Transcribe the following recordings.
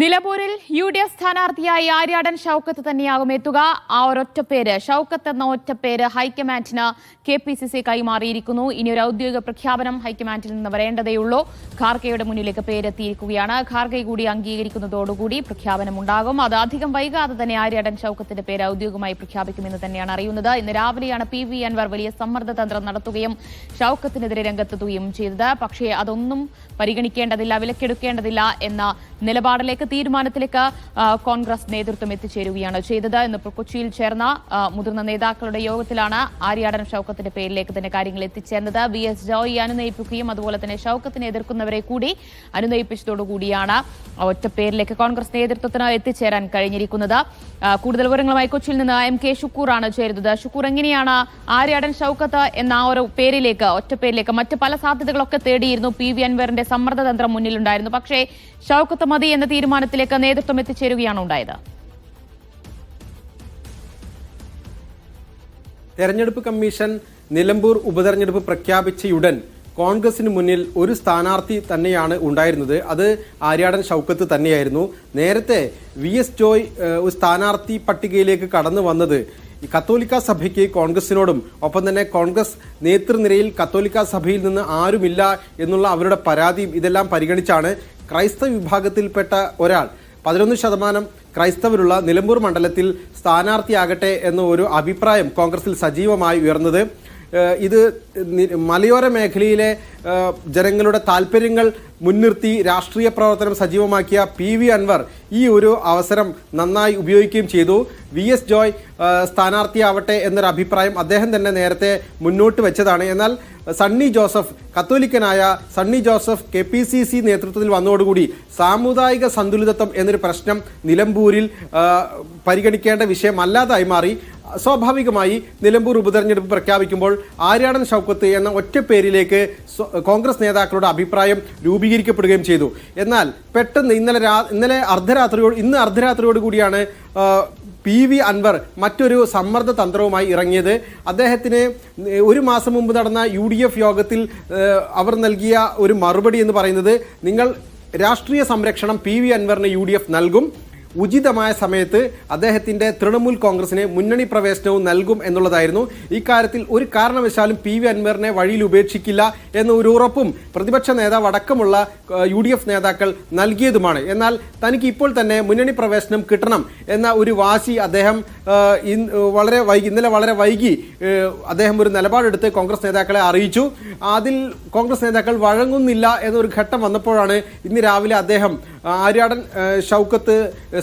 നിലമ്പൂരിൽ U D F സ്ഥാനാർത്ഥിയായി ആര്യാടൻ ഷൗക്കത്ത് തന്നെയാകും എത്തുക. ആ ഒരൊറ്റ പേര് ഷൗക്കത്ത് എന്ന പേര് ഹൈക്കമാൻഡിന് കെ പി സി സി കൈമാറിയിരിക്കുന്നു. ഇനി ഒരു ഔദ്യോഗിക പ്രഖ്യാപനം ഹൈക്കമാൻഡിൽ നിന്ന് വരേണ്ടതേയുള്ളൂ. ഖാർഗെയുടെ മുന്നിലേക്ക് പേരെത്തിയിരിക്കുകയാണ്. ഖാർഗെ കൂടി അംഗീകരിക്കുന്നതോടുകൂടി പ്രഖ്യാപനം ഉണ്ടാകും അത് അധികം വൈകാതെ തന്നെ ആര്യാടൻ ഷൗക്കത്തിന്റെ പേര് ഔദ്യോഗികമായി പ്രഖ്യാപിക്കുമെന്ന് തന്നെയാണ് അറിയുന്നത്. ഇന്ന് രാവിലെയാണ് പി വി അൻവർ വലിയ സമ്മർദ്ദ തന്ത്രം നടത്തുകയും ഷൗക്കത്തിനെതിരെ രംഗത്തെത്തുകയും ചെയ്തത്. പക്ഷേ അതൊന്നും പരിഗണിക്കേണ്ടതില്ല വിലക്കെടുക്കേണ്ടതില്ല എന്ന നിലപാടിലേക്ക് തീരുമാനത്തിലേക്ക് കോൺഗ്രസ് നേതൃത്വം എത്തിച്ചേരുകയാണ് ചെയ്തത്. ഇന്ന് കൊച്ചിയിൽ ചേർന്ന മുതിർന്ന നേതാക്കളുടെ യോഗത്തിലാണ് ആര്യാടൻ ഷൌക്കത്തിന്റെ പേരിലേക്ക് തന്നെ കാര്യങ്ങൾ എത്തിച്ചേർന്നത്. വി എസ് ജോയി അനുനയിപ്പിക്കുകയും അതുപോലെ തന്നെ ഷൌക്കത്തിനെ എതിർക്കുന്നവരെ കൂടി അനുനയിപ്പിച്ചതോടുകൂടിയാണ് ആ ഒറ്റ പേരിലേക്ക് കോൺഗ്രസ് നേതൃത്വത്തിന് എത്തിച്ചേരാൻ കഴിഞ്ഞിരിക്കുന്നത്. കൂടുതൽ വിവരങ്ങളുമായി കൊച്ചിയിൽ നിന്ന് എം കെ ഷുക്കൂറാണ് ചേരുന്നത്. ഷുക്കൂർ എങ്ങനെയാണ് ആര്യാടൻ ഷൌക്കത്ത് എന്ന ഒരു പേരിലേക്ക് ഒറ്റ പേരിലേക്ക് മറ്റ് പല സാധ്യതകളൊക്കെ തേടിയിരുന്നു. പി വി അൻവറിന്റെ സമ്മർദ്ദതന്ത്രം മുന്നിലുണ്ടായിരുന്നു. പക്ഷേ ഷൌക്കത്ത് മതി എന്ന തീരുമാനത്തിലേക്ക് നേതൃത്വം എത്തിച്ചേരുകയാണ് ഉണ്ടായത്. തെരഞ്ഞെടുപ്പ് കമ്മീഷൻ നിലമ്പൂർ ഉപതെരഞ്ഞെടുപ്പ് പ്രഖ്യാപിച്ചയുടൻ കോൺഗ്രസിന് മുന്നിൽ ഒരു സ്ഥാനാർത്ഥി തന്നെയാണ് ഉണ്ടായിരുന്നത്. അത് ആര്യാടൻ ഷൗക്കത്ത് തന്നെയായിരുന്നു. നേരത്തെ വി എസ് ജോയ് ഒരു സ്ഥാനാർത്ഥി പട്ടികയിലേക്ക് കടന്നു വന്നത് കത്തോലിക്ക സഭയ്ക്ക് കോൺഗ്രസിനോടും ഒപ്പം തന്നെ കോൺഗ്രസ് നേതൃനിരയിൽ കത്തോലിക്ക സഭയിൽ നിന്ന് ആരുമില്ല എന്നുള്ള അവരുടെ പരാതിയും ഇതെല്ലാം പരിഗണിച്ചാണ് ക്രൈസ്തവ വിഭാഗത്തിൽപ്പെട്ട ഒരാൾ. പതിനൊന്ന് ശതമാനം ക്രൈസ്തവരുള്ള നിലമ്പൂർ മണ്ഡലത്തിൽ സ്ഥാനാർത്ഥിയാകട്ടെ എന്ന ഒരു അഭിപ്രായം കോൺഗ്രസിൽ സജീവമായി ഉയർന്നത് ഇത് മലയോര മേഖലയിലെ ജനങ്ങളുടെ താല്പര്യങ്ങൾ മുൻനിർത്തി രാഷ്ട്രീയ പ്രവർത്തനം സജീവമാക്കിയ പി വി അൻവർ ഈ ഒരു അവസരം നന്നായി ഉപയോഗിക്കുകയും ചെയ്തു. വി എസ് ജോയ് സ്ഥാനാർത്ഥിയാവട്ടെ എന്നൊരു അഭിപ്രായം അദ്ദേഹം തന്നെ നേരത്തെ മുന്നോട്ട് വെച്ചതാണ്. എന്നാൽ Sunny Joseph കത്തോലിക്കനായ Sunny Joseph K P C C നേതൃത്വത്തിൽ വന്നതോടുകൂടി സാമുദായിക സന്തുലിതത്വം എന്നൊരു പ്രശ്നം നിലമ്പൂരിൽ പരിഗണിക്കേണ്ട വിഷയമല്ലാതായി മാറി. സ്വാഭാവികമായി നിലമ്പൂർ ഉപതെരഞ്ഞെടുപ്പ് പ്രഖ്യാപിക്കുമ്പോൾ ആര്യാടൻ ഷൗക്കത്ത് എന്ന ഒറ്റ പേരിലേക്ക് കോൺഗ്രസ് നേതാക്കളുടെ അഭിപ്രായം രൂപീകരിക്കപ്പെടുകയും ചെയ്തു. എന്നാൽ പെട്ടെന്ന് ഇന്നലെ ഇന്നലെ അർദ്ധരാത്രിയോട് ഇന്ന് അർദ്ധരാത്രിയോട് കൂടിയാണ് പി വി അൻവർ മറ്റൊരു സമ്മർദ്ദ തന്ത്രവുമായി ഇറങ്ങിയത്. അദ്ദേഹത്തിന് ഒരു മാസം മുമ്പ് നടന്ന യു ഡി എഫ് യോഗത്തിൽ അവർ നൽകിയ ഒരു മറുപടി എന്ന് പറയുന്നത് നിങ്ങൾ രാഷ്ട്രീയ സംരക്ഷണം പി വി അൻവറിന് യു ഡി എഫ് നൽകും ഉചിതമായ സമയത്ത് അദ്ദേഹത്തിന്റെ തൃണമൂൽ കോൺഗ്രസിന് മുന്നണി പ്രവേശനവും നൽകും എന്നുള്ളതായിരുന്നു. ഇക്കാര്യത്തിൽ ഒരു കാരണവശാലും പി വി അൻവറിനെ വഴിയിൽ ഉപേക്ഷിക്കില്ല എന്ന ഒരു ഉറപ്പും പ്രതിപക്ഷ നേതാവ് അടക്കമുള്ള യു ഡി എഫ് നേതാക്കൾ നൽകിയതുമാണ്. എന്നാൽ തനിക്ക് ഇപ്പോൾ തന്നെ മുന്നണി പ്രവേശനം കിട്ടണം എന്ന ഒരു വാശി അദ്ദേഹം വളരെ വൈകി ഇന്നലെ വളരെ വൈകി അദ്ദേഹം ഒരു നിലപാടെടുത്ത് കോൺഗ്രസ് നേതാക്കളെ അറിയിച്ചു. അതിൽ കോൺഗ്രസ് നേതാക്കൾ വഴങ്ങുന്നില്ല എന്നൊരു ഘട്ടം വന്നപ്പോഴാണ് ഇന്ന് രാവിലെ അദ്ദേഹം ആര്യാടൻ ഷൗക്കത്ത്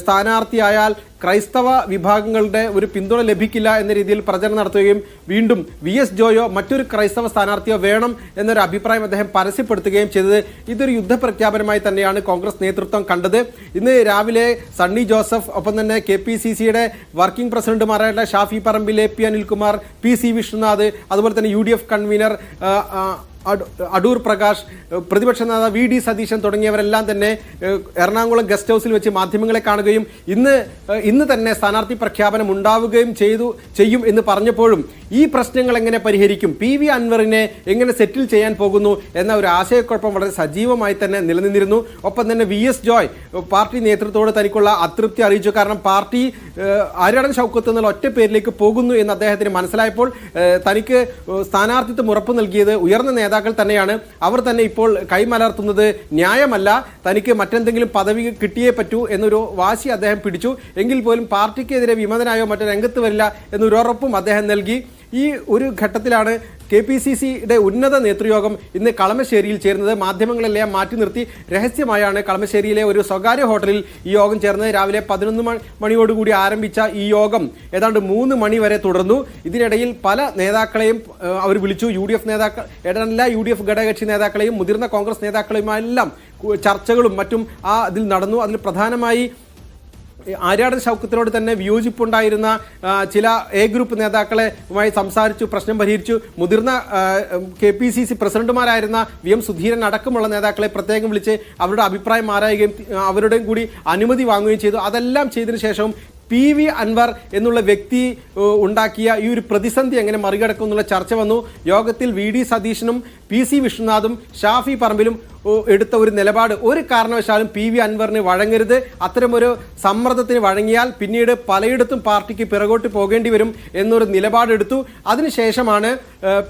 സ്ഥാനാർത്ഥിയായാൽ ക്രൈസ്തവ വിഭാഗങ്ങളുടെ ഒരു പിന്തുണ ലഭിക്കില്ല എന്ന രീതിയിൽ പ്രചരണം നടത്തുകയും വീണ്ടും വി എസ് ജോയോ മറ്റൊരു ക്രൈസ്തവ സ്ഥാനാർത്ഥിയോ വേണം എന്നൊരു അഭിപ്രായം അദ്ദേഹം പരസ്യപ്പെടുത്തുകയും ചെയ്തത് ഇതൊരു യുദ്ധപ്രഖ്യാപനമായി തന്നെയാണ് കോൺഗ്രസ് നേതൃത്വം കണ്ടത്. ഇന്ന് രാവിലെ സണ്ണി ജോസഫ് ഒപ്പം തന്നെ കെ പി സി സിയുടെ working പ്രസിഡന്റുമാരായിട്ടുള്ള Shafi Parambil A P Anilkumar P C Vishnunath അതുപോലെ തന്നെ U D F convener Adoor Prakash പ്രതിപക്ഷ നേതാവ് വി ഡി സതീശൻ തുടങ്ങിയവരെല്ലാം തന്നെ എറണാകുളം ഗസ്റ്റ് ഹൗസിൽ വെച്ച് മാധ്യമങ്ങളെ കാണുകയും ഇന്ന് ഇന്ന് തന്നെ സ്ഥാനാർത്ഥി പ്രഖ്യാപനം ഉണ്ടാവുകയും ചെയ്തു ചെയ്യും എന്ന് പറഞ്ഞപ്പോഴും ഈ പ്രശ്നങ്ങൾ എങ്ങനെ പരിഹരിക്കും? പി വി അൻവറിനെ എങ്ങനെ സെറ്റിൽ ചെയ്യാൻ പോകുന്നു എന്ന ഒരു ആശയക്കുഴപ്പം വളരെ സജീവമായി തന്നെ നിലനിന്നിരുന്നു. ഒപ്പം തന്നെ വി എസ് ജോയ് പാർട്ടി നേതൃത്വത്തോട് തനിക്കുള്ള അതൃപ്തി അറിയിച്ചു. കാരണം പാർട്ടി ആര്യാടൻ ഷൗക്കത്ത് എന്നുള്ള ഒറ്റ പേരിലേക്ക് പോകുന്നു എന്ന് അദ്ദേഹത്തിന് മനസ്സിലായപ്പോൾ തനിക്ക് സ്ഥാനാർത്ഥിത്വം ഉറപ്പ് നൽകിയത് ഉയർന്ന നേതാക്കൾ തന്നെയാണ്. അവർ തന്നെ ഇപ്പോൾ കൈമലർത്തുന്നത് ന്യായമല്ല തനിക്ക് മറ്റെന്തെങ്കിലും പദവി കിട്ടിയേ പറ്റൂ എന്നൊരു വാശി അദ്ദേഹം പിടിച്ചു. എങ്കിൽ പോലും പാർട്ടിക്കെതിരെ വിമതനായോ മറ്റോ രംഗത്ത് വരില്ല എന്നൊരു ഉറപ്പും അദ്ദേഹം നൽകി. ഈ ഒരു ഘട്ടത്തിലാണ് കെ പി സി സിയുടെ ഉന്നത നേതൃയോഗം ഇന്ന് കളമശ്ശേരിയിൽ ചേരുന്നത്. മാധ്യമങ്ങളെല്ലാം മാറ്റി നിർത്തി രഹസ്യമായാണ് കളമശ്ശേരിയിലെ ഒരു സ്വകാര്യ ഹോട്ടലിൽ ഈ യോഗം ചേർന്നത്. രാവിലെ പതിനൊന്ന് മണി മണിയോടുകൂടി ആരംഭിച്ച ഈ യോഗം ഏതാണ്ട് മൂന്ന് മണി വരെ തുടർന്നു. ഇതിനിടയിൽ പല നേതാക്കളെയും അവർ വിളിച്ചു. യു ഡി എഫ് നേതാക്കൾ എല്ലാ യു ഡി എഫ് ഘടകകക്ഷി നേതാക്കളെയും മുതിർന്ന കോൺഗ്രസ് നേതാക്കളെയുമെല്ലാം കു- ചർച്ചകളും മറ്റും ആ അതിൽ നടന്നു. അതിൽ പ്രധാനമായി ആര്യാടൻ ഷൗക്കത്തിനോട് തന്നെ വിയോജിപ്പുണ്ടായിരുന്ന ചില എ ഗ്രൂപ്പ് നേതാക്കളുമായി സംസാരിച്ചു പ്രശ്നം പരിഹരിച്ചു. മുതിർന്ന കെ പി സി സി പ്രസിഡന്റുമാരായിരുന്ന വി എം സുധീരൻ അടക്കമുള്ള നേതാക്കളെ പ്രത്യേകം വിളിച്ച് അവരുടെ അഭിപ്രായം ആരായുകയും അവരുടെയും കൂടി അനുമതി വാങ്ങുകയും ചെയ്തു. അതെല്ലാം ചെയ്തതിനു ശേഷവും പി വി അൻവർ എന്നുള്ള വ്യക്തി ഉണ്ടാക്കിയ ഈ ഒരു പ്രതിസന്ധി എങ്ങനെ മറികടക്കും എന്നുള്ള ചർച്ച വന്നു. യോഗത്തിൽ വി ഡി സതീശനും പി സി വിശ്വനാഥും ഷാഫി പറമ്പിലും എടുത്ത ഒരു നിലപാട്. ഒരു കാരണവശാലും പി വി അൻവറിന് വഴങ്ങരുത്. അത്തരമൊരു സമ്മർദ്ദത്തിന് വഴങ്ങിയാൽ പിന്നീട് പലയിടത്തും പാർട്ടിക്ക് പിറകോട്ട് പോകേണ്ടി വരും എന്നൊരു നിലപാടെടുത്തു. അതിനുശേഷമാണ്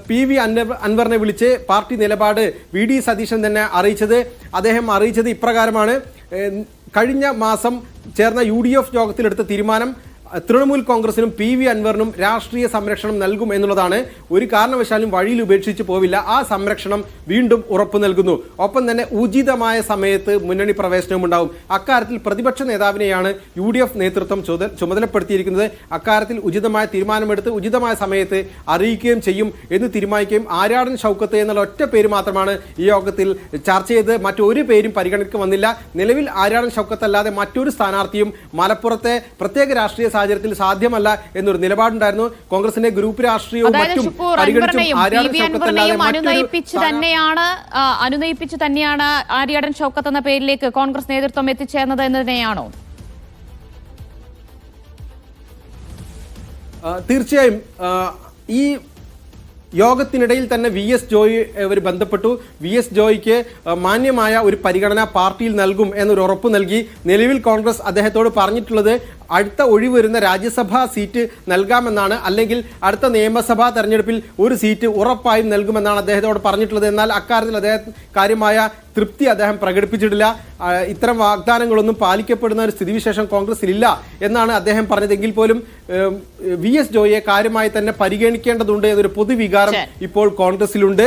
പി വി അൻവറിനെ വിളിച്ച് പാർട്ടി നിലപാട് വി ഡി സതീശൻ തന്നെ അറിയിച്ചത്. അദ്ദേഹം അറിയിച്ചത് ഇപ്രകാരമാണ്. കഴിഞ്ഞ മാസം ചേർന്ന യു ഡി എഫ് യോഗത്തിലെടുത്ത തീരുമാനം തൃണമൂൽ കോൺഗ്രസിനും പി വി അൻവറിനും രാഷ്ട്രീയ സംരക്ഷണം നൽകും എന്നുള്ളതാണ് ഒരു കാരണവശാലും വഴിയിൽ ഉപേക്ഷിച്ച് പോവില്ല. ആ സംരക്ഷണം വീണ്ടും ഉറപ്പു നൽകുന്നു. ഒപ്പം തന്നെ ഉചിതമായ സമയത്ത് മുന്നണി പ്രവേശനവും ഉണ്ടാവും. അക്കാര്യത്തിൽ പ്രതിപക്ഷ നേതാവിനെയാണ് യു ഡി എഫ് നേതൃത്വം ചുമതലപ്പെടുത്തിയിരിക്കുന്നത്. അക്കാര്യത്തിൽ ഉചിതമായ തീരുമാനമെടുത്ത് ഉചിതമായ സമയത്ത് അറിയിക്കുകയും ചെയ്യും എന്ന് തീരുമാനിക്കുകയും ആര്യാടൻ ഷൗക്കത്ത് എന്നുള്ള ഒറ്റ പേര് മാത്രമാണ് ഈ യോഗത്തിൽ ചർച്ച ചെയ്ത് മറ്റൊരു പേരും പരിഗണിക്കുക വന്നില്ല. നിലവിൽ ആര്യാടൻ ഷൗക്കത്ത് അല്ലാതെ മറ്റൊരു സ്ഥാനാർത്ഥിയും മലപ്പുറത്തെ പ്രത്യേക രാഷ്ട്രീയ സാഹചര്യത്തിൽ സാധ്യമല്ല എന്നൊരു നിലപാടുണ്ടായിരുന്നു. കോൺഗ്രസിന്റെ ഗ്രൂപ്പ് രാഷ്ട്രീയവും മറ്റും പരിഗണിച്ചും അനുനയിപ്പിച്ച് തന്നെയാണ് അനുനയിപ്പിച്ച് തന്നെയാണ് ആര്യാടൻ ഷൗക്കത്ത് എന്ന പേരിലേക്ക് കോൺഗ്രസ് നേതൃത്വം എത്തിച്ചേർന്നത് എന്ന് തന്നെയാണോ തീർച്ചയായും ഈ യോഗത്തിനിടയിൽ തന്നെ വി എസ് ജോയി ഇവർ ബന്ധപ്പെട്ടു. വി എസ് ജോയിക്ക് മാന്യമായ ഒരു പരിഗണന പാർട്ടിയിൽ നൽകും എന്നൊരു ഉറപ്പ് നൽകി. നിലവിൽ കോൺഗ്രസ് അദ്ദേഹത്തോട് പറഞ്ഞിട്ടുള്ളത് അടുത്ത ഒഴിവ് വരുന്ന രാജ്യസഭാ സീറ്റ് നൽകാമെന്നാണ് അല്ലെങ്കിൽ അടുത്ത നിയമസഭാ തെരഞ്ഞെടുപ്പിൽ ഒരു സീറ്റ് ഉറപ്പായും നൽകുമെന്നാണ് അദ്ദേഹത്തോട് പറഞ്ഞിട്ടുള്ളത്. എന്നാൽ അക്കാര്യത്തിൽ അദ്ദേഹം കാര്യമായ തൃപ്തി അദ്ദേഹം പ്രകടിപ്പിച്ചിട്ടില്ല. ഇത്തരം വാഗ്ദാനങ്ങളൊന്നും പാലിക്കപ്പെടുന്ന ഒരു സ്ഥിതിവിശേഷം കോൺഗ്രസിലില്ല എന്നാണ് അദ്ദേഹം പറഞ്ഞതെങ്കിൽ പോലും വി എസ് ജോയിയെ കാര്യമായി തന്നെ പരിഗണിക്കേണ്ടതുണ്ട് എന്നൊരു പൊതുവികാരം. ഇപ്പോൾ കോൺഗ്രസിലുണ്ട്.